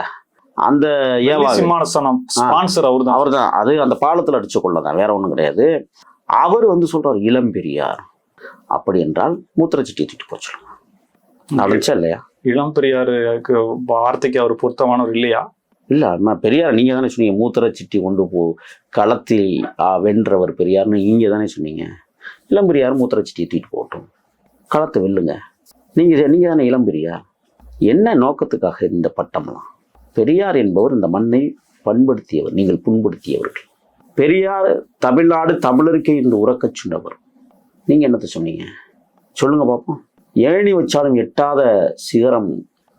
அந்த ஏவாவே. சிம்மாசனம். ஸ்பான்சர் அவர் தான் அவர் தான் அது அந்த பாலத்தில் அடிச்ச கொள்ள தான். வேற ஒன்றும் கிடையாது. அவர் வந்து சொல்றார் இளம் பெரியார். அப்படி என்றால் மூத்திரச்சிட்டி தூக்கிட்டு போச்சு நடந்துச்சா இல்லையா? இளம் பெரியாருக்கு வார்த்தைக்கு அவர் பொருத்தமானவர் இல்லையா? இல்ல பெரியார் நீங்க தானே சொன்னீங்க மூத்திரச்சிட்டி கொண்டு போ களத்தில் வென்றவர் பெரியார்னு நீங்க தானே சொன்னீங்க. இளம்பிரியார் பெரியார் மூத்திரச்சிட்டி தூக்கிட்டு போட்டோம் களத்தை வெல்லுங்க. நீங்கள் நீங்கள் தானே இளம்பிரியார் என்ன நோக்கத்துக்காக இந்த பட்டம்லாம் பெரியார் என்பவர் இந்த மண்ணை பண்படுத்தியவர் நீங்கள் புண்படுத்தியவர்கள். பெரியார் தமிழ்நாடு தமிழருக்கே இந்த உறக்கச் சொன்னவர். நீங்கள் என்னத்தை சொன்னீங்க? சொல்லுங்கள் பார்ப்போம் ஏணி வச்சாலும் எட்டாத சிகரம்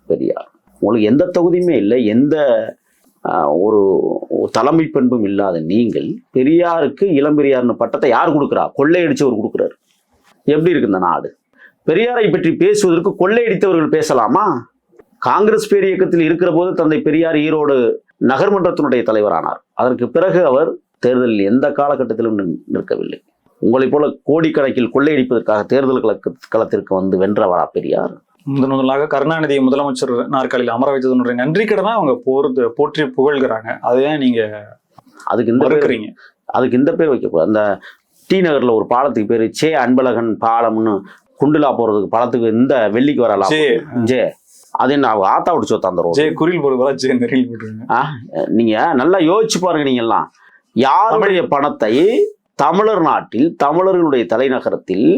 பெரியார். உங்களுக்கு எந்த தகுதியுமே இல்லை எந்த ஒரு தலைமை பண்பும் இல்லாத நீங்கள் பெரியாருக்கு இளம்பெரியார்னு பட்டத்தை யார் கொடுக்குறா? கொள்ளையடிச்சவர் கொடுக்குறாரு. எப்படி இருக்கு இந்த நாடு? பெரியாரை பற்றி பேசுவதற்கு கொள்ளையடித்தவர்கள் பேசலாமா? காங்கிரஸ் பேர் இயக்கத்தில் இருக்கிற போது தந்தை பெரியார் ஈரோடு நகர்மன்றத்தினுடைய தலைவரானார். அதற்கு பிறகு அவர் தேர்தலில் எந்த காலகட்டத்திலும் நின்- நிற்கவில்லை. உங்களைப் போல கோடிக்கணக்கில் கொள்ளையடிப்பதற்காக தேர்தல் களத்திற்கு வந்து வென்றவரா பெரியார்? முதன் முதலாக கருணாநிதியை முதலமைச்சர் நாற்காலியில் அமர வைத்ததனுடைய நன்றி கடனா அவங்க போறது போற்றி புகழ்கிறாங்க. அதை ஏன் நீங்க அதுக்கு இந்த பேர் மறுக்கிறீங்க? அதுக்கு இந்த பேர் வைக்கக்கூடாது. அந்த டி நகர்ல ஒரு பாலத்துக்கு பேரு சே அன்பழகன் பாலம்னு குண்டுலா போறதுக்கு பாலத்துக்கு இந்த வெள்ளிக்கு வரலாம் ஜே. அது என்ன அவங்க ஆத்தா விட்டு சொத்த அந்த ரோடு. குறில் போட்டுருங்க நீங்க நல்லா யோசிச்சு பாருங்க நீங்க எல்லாம் யாருடைய பணத்தை தமிழர் நாட்டில் தமிழர்களுடைய தலைநகரத்தில்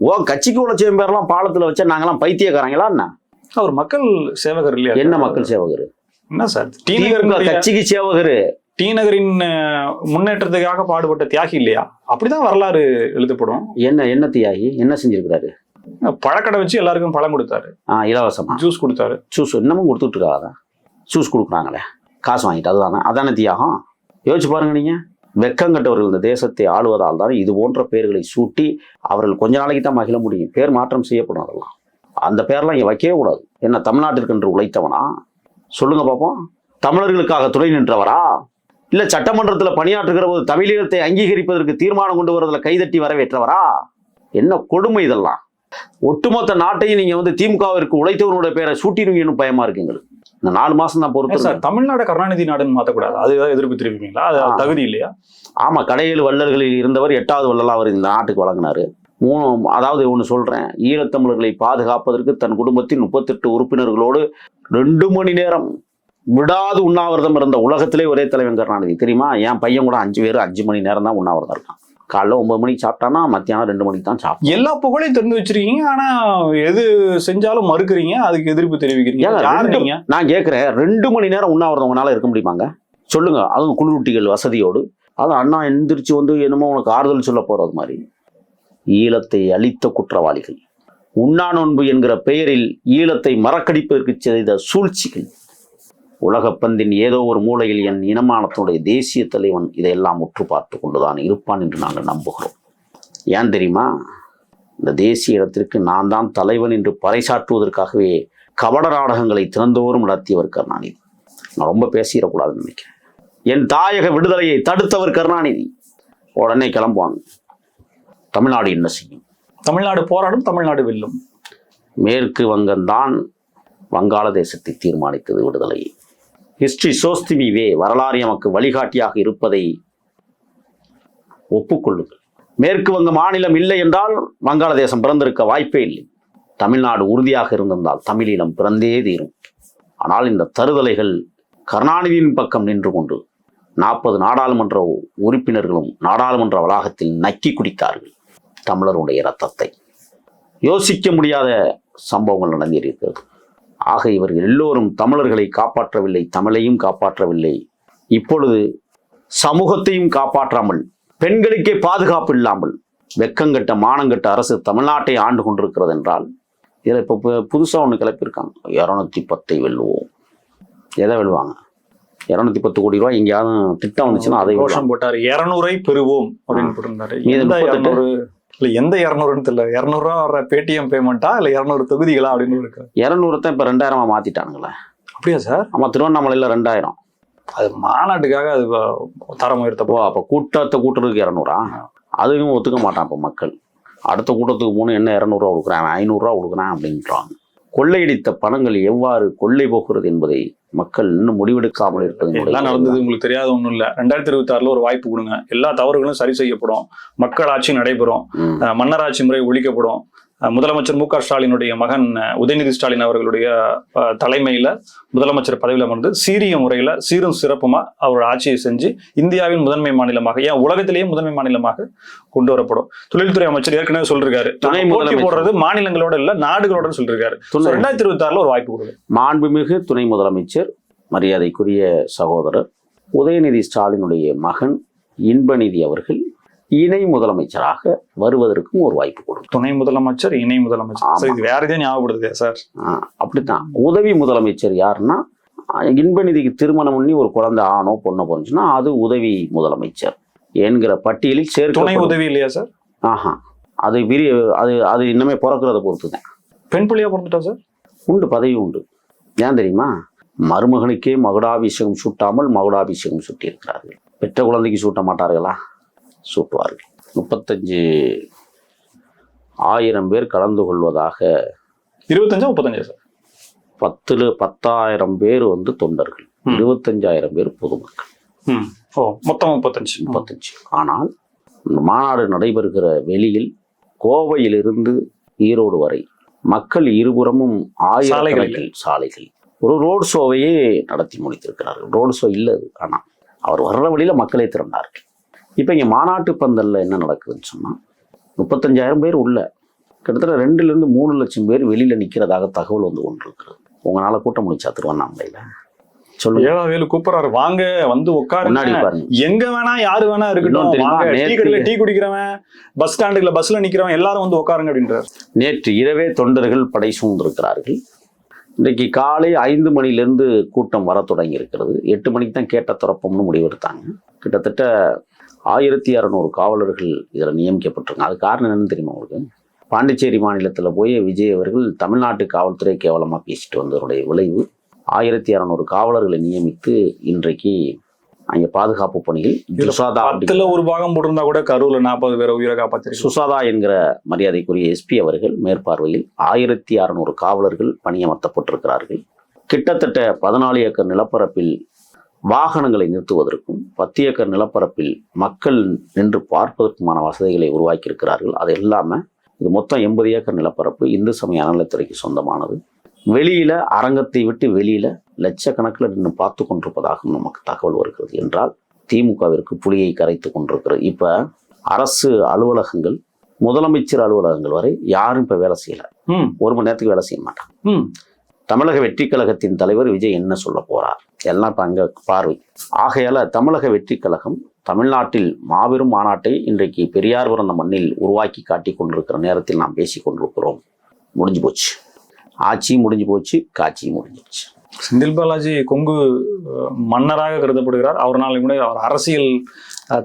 ஓ கட்சிக்கு உழைச்சவன் பேரெல்லாம் பாலத்துல வச்சா நாங்கெல்லாம் பைத்தியக்காரங்களா என்ன? அவர் மக்கள் சேவகர் இல்லையா? என்ன மக்கள் சேவகர்? என்ன சார்? திமுக கட்சிக்கு சேவகர். டி நகரின் முன்னேற்றத்துக்காக பாடுபட்ட தியாகி இல்லையா? அப்படிதான் வரலாறு எழுதப்படும். என்ன என்ன தியாகி? என்ன செஞ்சிருக்கிறாரு? பழக்கடை வச்சு எல்லாருக்கும் பழம் கொடுத்தாரு. இலவசமா. ஜூஸ் கொடுத்தாரு. சூஸ் இன்னமும் கொடுத்துட்டு இருக்காங்க சூஸ் கொடுக்குறாங்களே. காசு வாங்கிட்டு அதுதானே. அதானே தியாகம்? யோசிச்சு பாருங்க நீங்க. வெக்கங்கட்டவர்கள் இந்த தேசத்தை ஆளுவதால் தான் இது போன்ற பெயர்களை சூட்டி அவர்கள் கொஞ்ச நாளைக்கு தான் மகிழ முடியும். பேர் மாற்றம் செய்யப்படும் அதெல்லாம். அந்த பேர்லாம் இங்கே வைக்கவே கூடாது. என்ன தமிழ்நாட்டிற்கென்று உழைத்தவனா? சொல்லுங்க பார்ப்போம் தமிழர்களுக்காக துணை நின்றவரா? இல்லை சட்டமன்றத்தில் பணியாற்றுகிற போது தமிழீழத்தை அங்கீகரிப்பதற்கு தீர்மானம் கொண்டு வருவதில் கைதட்டி வரவேற்றவரா? என்ன கொடுமை இதெல்லாம்? ஒட்டுமொத்த நாட்டையும் நீங்கள் வந்து திமுகவிற்கு உழைத்தவனுடைய பேரை சூட்டிடுவீங்கன்னு பயமா இருக்குங்களுக்கு இந்த நாலு மாசம் தான் பொறுத்து சார் தமிழ்நாடு கருணாநிதி நாடுன்னு மாத்தக்கூடாது. அது ஏதாவது எதிர்ப்பு தெரிவிப்பீங்களா அது. தகுதி இல்லையா? ஆமா கடையேழு வள்ளல்களில் இருந்தவர் எட்டாவது வள்ளலா அவர் இந்த நாட்டுக்கு வழங்கினாரு. மூணு அதாவது ஒன்று சொல்றேன். ஈழத்தமிழர்களை பாதுகாப்பதற்கு தன் குடும்பத்தின் முப்பத்தெட்டு உறுப்பினர்களோடு ரெண்டு மணி நேரம் விடாது உண்ணாவிரதம் இருந்த உலகத்திலே ஒரே தலைவன் கருணாநிதி. தெரியுமா? என் பையன் கூட அஞ்சு பேர் அஞ்சு மணி நேரம் தான் உண்ணாவிரதம் இருக்கான். காலைல ஒன்பது மணிக்கு சாப்பிட்டானா மத்தியானம் ரெண்டு மணிக்கு தான் சாப்பிட்டான் எல்லா புகழையும் தெரிந்து வச்சிருக்கீங்க. ஆனா எது செஞ்சாலும் மறுக்கிறீங்க அதுக்கு எதிர்ப்பு தெரிவிக்கிறீங்க. நான் கேட்குறேன் ரெண்டு மணி நேரம் உண்ணாவிரதம் உங்களால இருக்க முடியுமாங்க? சொல்லுங்க. அதுவும் குளிரூட்டிகள் வசதியோடு. அது அண்ணா எந்திரிச்சு வந்து என்னமோ உனக்கு ஆறுதல் சொல்ல போறது மாதிரி. ஈழத்தை அழித்த குற்றவாளிகள். உண்ணா நோன்பு என்கிற பெயரில் ஈழத்தை மறக்கடிப்பதற்கு செய்த சூழ்ச்சிகள். உலகப்பந்தின் ஏதோ ஒரு மூலையில் என் இனமானத்தினுடைய தேசிய தலைவன் இதையெல்லாம் உற்று பார்த்து கொண்டுதான் இருப்பான் என்று நாங்கள் நம்புகிறோம். ஏன் தெரியுமா? இந்த தேசிய இடத்திற்கு நான் தான் தலைவன் என்று பறைசாற்றுவதற்காகவே கபட நாடகங்களை திறந்தோறும் நடத்தியவர் கருணாநிதி. நான் ரொம்ப பேசிடக்கூடாதுன்னு நினைக்கிறேன். என் தாயக விடுதலையை தடுத்தவர் கருணாநிதி. உடனே கிளம்புவாங்க தமிழ்நாடு என்ன செய்யும்? தமிழ்நாடு போராடும் தமிழ்நாடு வெல்லும். மேற்கு வங்கம்தான் வங்காளதேசத்தை தீர்மானித்தது விடுதலையை. ஹிஸ்டரி சோஸ்திமி வே வரலாறு எமக்கு வழிகாட்டியாக இருப்பதை ஒப்புக்கொள்ளுங்கள். மேற்கு வங்க மாநிலம் இல்லை என்றால் வங்காளதேசம் பிறந்திருக்க வாய்ப்பே இல்லை. தமிழ்நாடு உறுதியாக இருந்திருந்தால் தமிழீழம் பிறந்தே தீரும். ஆனால் இந்த தருதலைகள் கருணாநிதியின் பக்கம் நின்று கொண்டு நாற்பது நாடாளுமன்ற உறுப்பினர்களும் நாடாளுமன்ற வளாகத்தில் நக்கி குடித்தார்கள் தமிழருடைய இரத்தத்தை. யோசிக்க முடியாத சம்பவங்கள் நடந்திருக்கிறது. ஆக இவர்கள் எல்லோரும் தமிழர்களை காப்பாற்றவில்லை தமிழையும் காப்பாற்றவில்லை. இப்பொழுது சமூகத்தையும் காப்பாற்றாமல் பெண்களுக்கே பாதுகாப்பு இல்லாமல் வெக்கங்கட்ட மானங்கட்ட அரசு தமிழ்நாட்டை ஆண்டு கொண்டிருக்கிறது என்றால் இதில் இப்போ புதுசாக ஒன்று கிளப்பியிருக்காங்க. இரநூத்தி பத்தை வெல்லுவோம். எதை வெல்லுவாங்க? இரநூத்தி பத்து கோடி ரூபாய் எங்கேயாவது திட்டம் வந்துச்சுன்னா அதை. கோஷம் போட்டாரு இருநூறை பெறுவோம் அப்படின்னு போட்டிருந்தாரு. இல்ல எந்த இருநூறுன்னு தெரியல. இருநூறு ரூபா வர்ற பேடிஎம் பேமெண்ட்டா இல்ல இருநூறு தொகுதிகளா அப்படின்னு இருக்கு. இரநூறு தான் இப்போ ரெண்டாயிரமா மாற்றிட்டானுங்களே அப்படியா சார்? ஆமாம் திருவண்ணாமலையில் ரெண்டாயிரம். அது மாநாட்டுக்காக அது தரம் உயர்த்த ஓ அப்போ கூட்டத்தை கூட்டுறதுக்கு இரநூறா? அதுவும் ஒத்துக்க மாட்டான் இப்போ மக்கள். அடுத்த கூட்டத்துக்கு போகணும் என்ன இரநூறுவா கொடுக்குறான்? ஐநூறுரூவா கொடுக்குறான் அப்படின்றாங்க. கொள்ளையடித்த பணங்கள் எவ்வாறு கொள்ளை போகிறது என்பதை மக்கள் இன்னும் முடிவெடுக்காமல் இருப்பது எல்லாம் நடந்தது உங்களுக்கு தெரியாத ஒண்ணும் இல்ல. ரெண்டாயிரத்தி இருபத்தி ஆறுல ஒரு வாய்ப்பு கொடுங்க. எல்லா தவறுகளும் சரி செய்யப்படும். மக்களாட்சி நடைபெறும். மன்னராட்சி முறை ஒழிக்கப்படும். முதலமைச்சர் மு க ஸ்டாலினுடைய மகன் உதயநிதி ஸ்டாலின் அவர்களுடைய தலைமையில முதலமைச்சர் பதவியில் அமர்ந்து சீரிய முறையில சீரும் சிறப்புமா அவர் ஆட்சியை செஞ்சு இந்தியாவின் முதன்மை மாநிலமாக ஏன் உலகத்திலேயே முதன்மை மாநிலமாக கொண்டு வரப்படும். தொழில்துறை அமைச்சர் ஏற்கனவே சொல்லிருக்காரு. போட்டி. போடுறது மாநிலங்களோட இல்ல நாடுகளோட சொல்லிருக்காரு. ரெண்டாயிரத்தி இருபத்தி ஆறுல ஒரு வாய்ப்பு கொடுங்க. மாண்புமிகு துணை முதலமைச்சர் மரியாதைக்குரிய சகோதரர் உதயநிதி ஸ்டாலினுடைய மகன் இன்பநிதி அவர்கள் இணை முதலமைச்சராக வருவதற்கும் ஒரு வாய்ப்பு கொடுக்கும். துணை முதலமைச்சர் இணை முதலமைச்சர். இது வேற எதையும் ஞாபகப்படுது சார் அப்படித்தான். உதவி முதலமைச்சர் யாருன்னா இன்பநிதிக்கு திருமணம் பண்ணி ஒரு குழந்தை ஆணோ பொண்ணோ போனுச்சுன்னா அது உதவி முதலமைச்சர் என்கிற பட்டியலில் துணை சேர்க்க உதவி இல்லையா சார் ஆஹா. அது விரி அது அது இன்னமே பிறக்கிறத பொறுத்து தான் பெண் பிள்ளையா பிறந்துட்டா சார் உண்டு பதவி உண்டு. ஏன் தெரியுமா? மருமகனுக்கே மகுடாபிஷேகம் சூட்டாமல் மகுடாபிஷேகம் சூட்டியிருக்கிறார்கள். பெற்ற குழந்தைக்கு சூட்ட மாட்டார்களா? சூட்டுவார்கள் முப்பத்தஞ்சு ஆயிரம் பேர் கலந்து கொள்வதாக இருபத்தஞ்சா முப்பத்தஞ்சா சார்? பத்துல பத்தாயிரம் பேர் வந்து தொண்டர்கள். இருபத்தஞ்சாயிரம் பேர் பொதுமக்கள். ஓ மொத்தம் முப்பத்தஞ்சு. முப்பத்தஞ்சு. ஆனால் மாநாடு நடைபெறுகிற வெளியில் கோவையிலிருந்து ஈரோடு வரை மக்கள் இருபுறமும் ஆயிரக்கணக்கில் சாலைகள். ஒரு ரோட் ஷோவையே நடத்தி முடித்திருக்கிறார்கள். ரோட் ஷோ இல்லை அது. ஆனால் அவர் வர்ற வழியில மக்களே திரண்டார்கள். இப்போ இங்கே மாநாட்டு பந்தல்ல என்ன நடக்குதுன்னு சொன்னால் முப்பத்தஞ்சாயிரம் பேர் உள்ள கிட்டத்தட்ட ரெண்டுல இருந்து மூணு லட்சம் பேர் வெளியில நிற்கிறதாக தகவல் வந்து கொண்டிருக்கிறது. உங்களால கூட்டம் முடிச்சா திருவண்ணாமலையில. சொல்லுங்க. ஏழா வேலு கூப்பிடுறாரு. வாங்க வந்து பாருங்க எங்க வேணா யாரு வேணா இருக்கட்டும். டீ குடிக்கிறவன் பஸ் ஸ்டாண்டுல பஸ்ல நிக்கிறவன் எல்லாரும் வந்து உட்காருங்க அப்படின்றாரு. நேற்று இரவே தொண்டர்கள் படை சூழ்ந்திருக்கிறார்கள். இன்றைக்கு காலை ஐந்து மணிலிருந்து கூட்டம் வர தொடங்கி இருக்கிறது எட்டு மணிக்கு தான் கேட்ட திறப்போம்னு முடிவெடுத்தாங்க. கிட்டத்தட்ட ஆயிரத்தி இரநூறு காவலர்கள் இதில் நியமிக்கப்பட்டிருக்காங்க. அது காரணம் என்னன்னு தெரியுமா உங்களுக்கு? பாண்டிச்சேரி மாநிலத்தில் போய் விஜய் அவர்கள் தமிழ்நாட்டு காவல்துறை கேவலமாக பேசிட்டு வந்ததனுடைய விளைவு. ஆயிரத்தி இரநூறு காவலர்களை நியமித்து இன்றைக்கு அங்கே பாதுகாப்பு பணியில் சுசாதா பத்துல ஒரு பாகம் போட்டிருந்தா கூட கரூர்ல நாற்பது பேரை உயிரை காப்பாத்திருக்கு சுசாதா என்கிற மரியாதைக்குரிய எஸ்பி அவர்கள் மேற்பார்வையில் ஆயிரத்தி அறநூறு காவலர்கள் பணியமர்த்தப்பட்டிருக்கிறார்கள். கிட்டத்தட்ட பதினாலு ஏக்கர் நிலப்பரப்பில் வாகனங்களை நிறுத்துவதற்கும் பத்து ஏக்கர் நிலப்பரப்பில் மக்கள் நின்று பார்ப்பதற்குமான வசதிகளை உருவாக்கியிருக்கிறார்கள். அது இல்லாமல் இது மொத்தம் எண்பது ஏக்கர் நிலப்பரப்பு இந்து சமய அறநிலைத்துறைக்கு சொந்தமானது. வெளியில அரங்கத்தை விட்டு வெளியில லட்சக்கணக்கில் நின்று பார்த்து கொண்டிருப்பதாக நமக்கு தகவல் வருகிறது. என்றால் திமுகவிற்கு புலியை கரைத்து கொண்டிருக்கிறது. இப்ப அரசு அலுவலகங்கள் முதலமைச்சர் அலுவலகங்கள் வரை யாரும் இப்ப வேலை செய்யல. ஒரு மணி நேரத்துக்கு வேலை செய்ய மாட்டாங்க. தமிழக வெற்றி கழகத்தின் தலைவர் விஜய் என்ன சொல்ல போறார்? எல்லாம் இப்ப அங்க பார்வை. ஆகையால தமிழக வெற்றி கழகம் தமிழ்நாட்டில் மாபெரும் மாநாட்டை இன்றைக்கு பெரியார் பிறந்த மண்ணில் உருவாக்கி காட்டி கொண்டிருக்கிற நேரத்தில் நாம் பேசி கொண்டிருக்கிறோம். முடிஞ்சு போச்சு. ஆட்சியும் முடிஞ்சு போச்சு காட்சியும் முடிஞ்சு போச்சு. செந்தில் பாலாஜி கொங்கு மன்னராக கருதப்படுகிறார். அவர்னாலும் கூட அவர் அரசியல்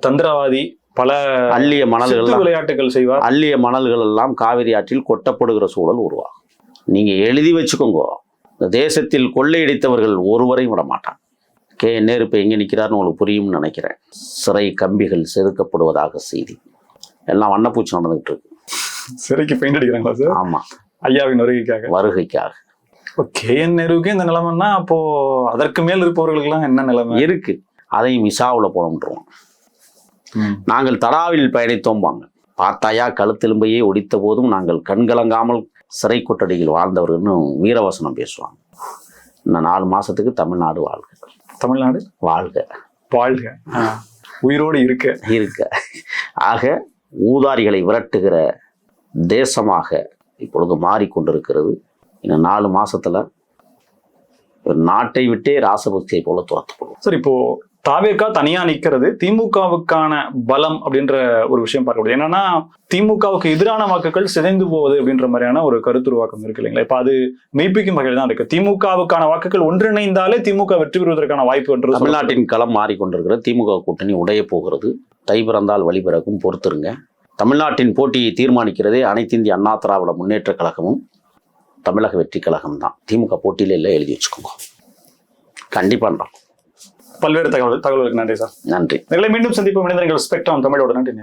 தந்திரவாதி பல அள்ளிய மணல்கள் விளையாட்டுகள் செய்வார். அள்ளிய மணல்கள் எல்லாம் காவிரி ஆற்றில் கொட்டப்படுகிற சூழல் உருவாகும். நீங்க எழுதி வச்சுக்கோங்க. இந்த தேசத்தில் கொள்ளையடித்தவர்கள் ஒருவரையும் விட மாட்டாங்க கே நேரு இப்போ எங்கே நிற்கிறாருன்னு உங்களுக்கு புரியும்னு நினைக்கிறேன். சிறை கம்பிகள் செதுக்கப்படுவதாக செய்தி. எல்லாம் வண்ணப்பூச்சி நடந்துகிட்டு இருக்கு. சிறைக்கு பெயிண்ட் அடிக்கிறாங்களா சார்? ஆமாம் ஐயாவின் வருகைக்காக. வருகைக்காக. இப்போ கே என் நேருவுக்கு இந்த நிலைமைன்னா அப்போ அதற்கு மேல் இருப்பவர்களுக்கெல்லாம் என்ன நிலைமை? இருக்கு. அதையும் விசாவில் போடணுன்றோம் நாங்கள் தடாவில் பயணித்தோம்பாங்க பார்த்தாயா கழுத்தெலும்பையே ஒடித்த போதும் நாங்கள் கண்கலங்காமல் சிறை கொட்டடியில் வாழ்ந்தவர்கள்னு வீரவசனம் பேசுவாங்க. இன்னும் நாலு மாசத்துக்கு தமிழ்நாடு வாழ்க. தமிழ்நாடு? வாழ்க. வாழ்க. உயிரோடு இருக்க. இருக்க. ஆக ஊதாரிகளை விரட்டுகிற தேசமாக இப்பொழுது மாறிக்கொண்டிருக்கிறது. இன்னும் நாலு மாசத்துல ஒரு நாட்டை விட்டே ராசபக்தியை போல துரத்தப்படும் சார் இப்போ தாவேக்கா தனியா நிக்கிறது திமுகவுக்கான பலம் அப்படின்ற ஒரு விஷயம் பார்க்க முடியும் என்னன்னா திமுகவுக்கு எதிரான வாக்குகள் சிதைந்து போவது அப்படின்ற மாதிரியான ஒரு கருத்துருவாக்கம் இருக்கு இல்லைங்களா? இப்ப அது மெய்ப்பிக்கும் வகையில் தான் இருக்கு. திமுகவுக்கான வாக்குகள் ஒன்றிணைந்தாலே திமுக வெற்றி பெறுவதற்கான வாய்ப்பு என்று தமிழ்நாட்டின் களம் மாறிக்கொண்டிருக்கிற திமுக கூட்டணி உடைய போகிறது. தை பிறந்தால் வழி பிறக்கும். தமிழ்நாட்டின் போட்டியை தீர்மானிக்கிறதே அனைத்து இந்திய அண்ணா திராவிட முன்னேற்ற கழகமும் தமிழக வெற்றி கழகம் தான் திமுக போட்டியில இல்லை எழுதி வச்சுக்கோங்க. கண்டிப்பாக பல்வேறு தகவல் தகவல்களுக்கு நன்றி சார். நன்றி. மீண்டும் சந்திப்பு மனிதர்கள் ஸ்பெக்ட்ரம் தமிழோட நன்றி